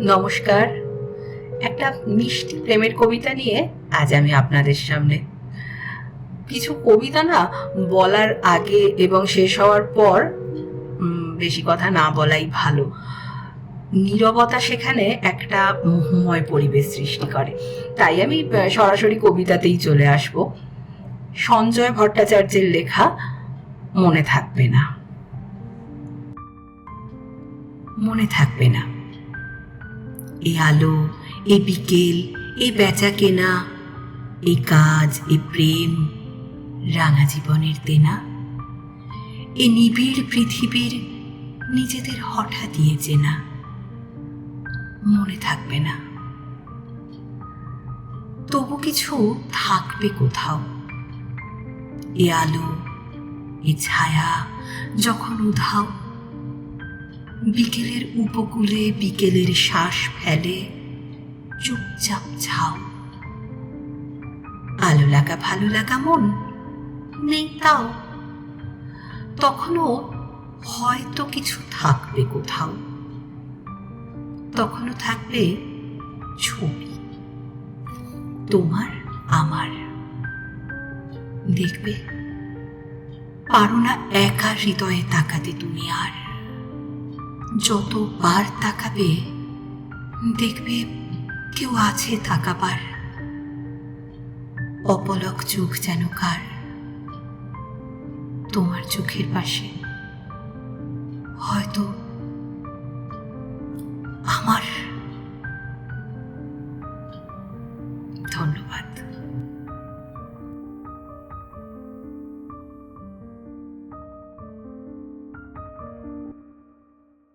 নমস্কার। একটা মিষ্টি প্রেমের কবিতা নিয়ে আজ আমি আপনাদের সামনে। কিছু কবিতা না বলার আগে এবং শেষ হওয়ার পর বেশি কথা না বলাই ভালো। নীরবতা সেখানে একটা মোহময় পরিবেশ সৃষ্টি করে। তাই আমি সরাসরি কবিতাতেই চলে আসব। সঞ্জয় ভট্টাচার্যের লেখা, মনে থাকবে না। মনে থাকবে না। এই আলো, এই বিকেল, এই বেচা কেনা, এই কাজ, এই প্রেম, রাঙা জীবনের দেনা এ নিবিড় পৃথিবীর নিজেদের হঠাৎ দিয়ে চেনা, মনে থাকবে না। তবু কিছু থাকবে কোথাও। এ আলো এ ছায়া যখন উধাও বিকেলের উপকূলে বিকেলের শ্বাস ফেলে। চুপচাপ ছাও আলো লাগা, ভালো লাগা মন নেই তাও। তখনও হয়তো কিছু থাকবে কোথাও। তখনও থাকবে ছবি। তোমার, আমার। দেখবে? পারো না একা হৃদয়ে তাকাতে তুমি আর। যতবার তাকাবে, দেখবে কেউ আছে তাকাবার। অপলক চোখ যেন কার? তোমার চোখের পাশে। হয়তো আমার। ধন্যবাদ।